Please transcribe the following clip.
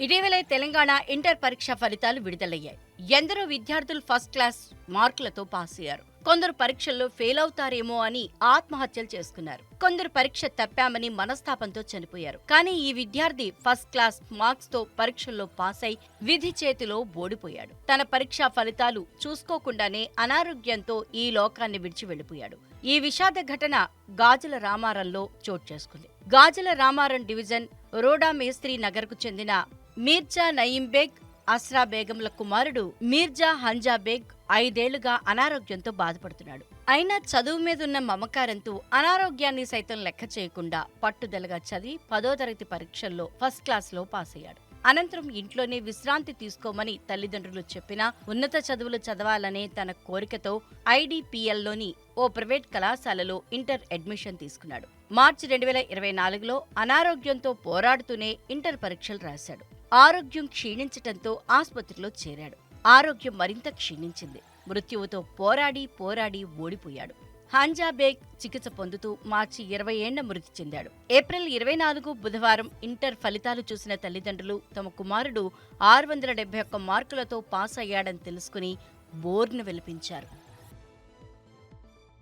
ఇటీవలే తెలంగాణ ఇంటర్ పరీక్ష ఫలితాలు విడుదలయ్యాయి. ఎందరో విద్యార్థులు ఫస్ట్ క్లాస్ మార్కులతో పాస్ అయ్యారు. కొందరు పరీక్షల్లో ఫెయిల్ అవుతారేమో అని ఆత్మహత్యలు చేసుకున్నారు. కొందరు పరీక్ష తప్పామని మనస్తాపంతో చనిపోయారు. కానీ ఈ విద్యార్థి ఫస్ట్ క్లాస్ మార్క్స్తో పరీక్షల్లో పాస్ అయి విధి చేతిలో ఓడిపోయాడు. తన పరీక్షా ఫలితాలు చూసుకోకుండానే అనారోగ్యంతో ఈ లోకాన్ని విడిచి వెళ్ళిపోయాడు ఈ విషాద ఘటన గాజుల రామారంలో చోటు చేసుకుంది. గాజుల రామారం డివిజన్ రోడా మేస్త్రి నగర్కు చెందిన మీర్జా నయీం బేగ్ అస్రా బేగంల కుమారుడు మీర్జా హంజా బేగ్ ఐదేళ్ళుగా అనారోగ్యంతో బాధపడుతున్నాడు. అయినా చదువు మీదున్న మమకారంతో అనారోగ్యాన్ని సైతం లెక్క చేయకుండా పట్టుదలగా చదివి పదో తరగతి పరీక్షల్లో ఫస్ట్ క్లాస్లో పాస్ అయ్యాడు అనంతరం ఇంట్లోనే విశ్రాంతి తీసుకోమని తల్లిదండ్రులు చెప్పినా ఉన్నత చదువులు చదవాలనే తన కోరికతో ఐడిపిఎల్లోని ఓ ప్రైవేట్ కళాశాలలో ఇంటర్ అడ్మిషన్ తీసుకున్నాడు. మార్చి రెండు వేల ఇరవై నాలుగులో అనారోగ్యంతో పోరాడుతూనే ఇంటర్ పరీక్షలు రాశాడు. ఆరోగ్యం క్షీణించటంతో ఆసుపత్రిలో చేరాడు. ఆరోగ్యం మరింత క్షీణించింది. మృత్యువుతో పోరాడి పోరాడి ఓడిపోయాడు. హాంజా బేగ్ చికిత్స పొందుతూ మార్చి ఇరవై ఏళ్ళ మృతి చెందాడు. ఏప్రిల్ ఇరవై నాలుగు బుధవారం ఇంటర్ ఫలితాలు చూసిన తల్లిదండ్రులు తమ కుమారుడు ఆరు వందల డెబ్బై ఒక్క మార్కులతో పాస్ అయ్యాడని తెలుసుకుని బోర్ను వెలిపించారు.